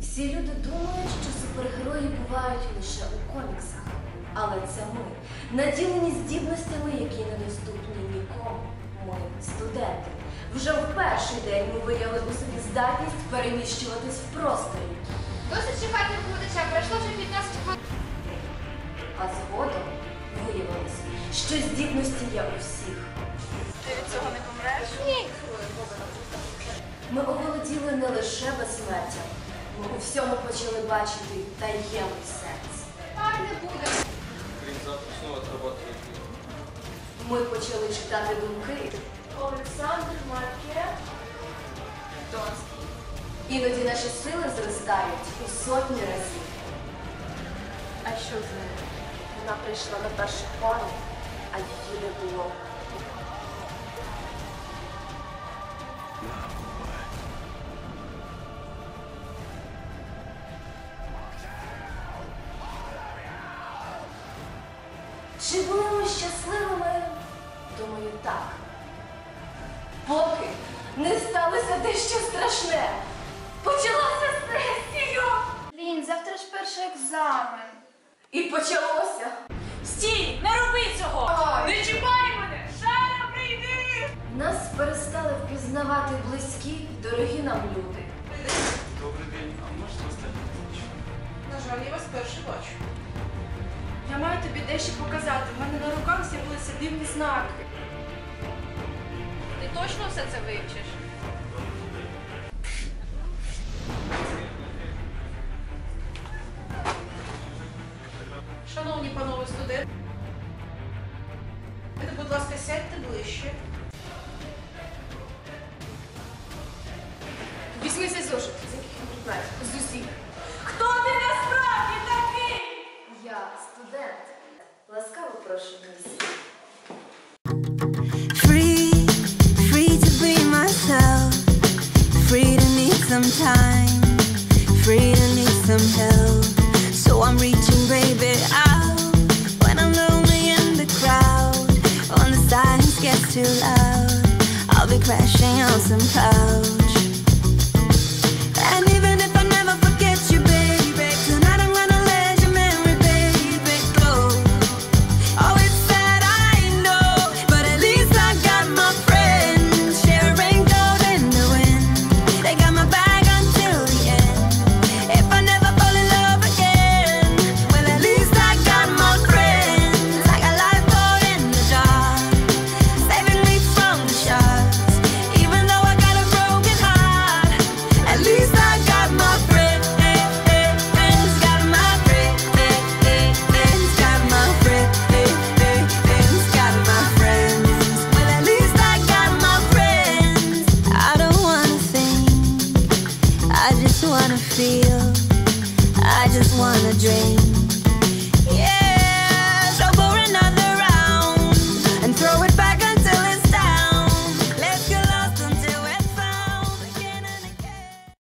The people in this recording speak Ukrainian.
Всі люди думають, що супергерої бувають лише у коміксах. Але це ми, наділені здібностями, які недоступні нікому. Ми студенти. Вже в перший день ми виявили у собі здатність переміщуватись в просторі. Досить чекати викладача, пройшло вже 15 хвилин. А згодом виявилось, що здібності є у всіх. Ти від цього не помреш? Ні. Ми оволоділи не лише безсмертям, у всьому почали бачити таємний сенс. Так не буде. Блин, завтра снова отрабатывать. Ми почали читати думки. Олександр Марке. Донський. Іноді наші сили зростають у сотні разів. А що з нею? Вона прийшла на перший план, а її не було. Чи були ми щасливими? Думаю, так. Поки не сталося дещо страшне. Почалася сесія. Блін, завтра ж перший екзамен. І почалося. Стій! Не роби цього! Ой. Не чіпай мене! Шара, прийди! Нас перестали впізнавати близькі, дорогі нам люди. Добрый день, а можете книжку? На жаль, я вас перше бачу. Дещо показати. У мене на руках з'явилися дивні знаки. Ти точно все це вивчиш? Шановні панове студенти, будь ласка, сядьте ближче. Візьми цей зошит, з усіх. Some time. Free to need some help. So I'm reaching, baby, out when I'm lonely in the crowd. When the silence gets too loud, I'll be crashing on some couch. Just wanna feel. I just wanna dream.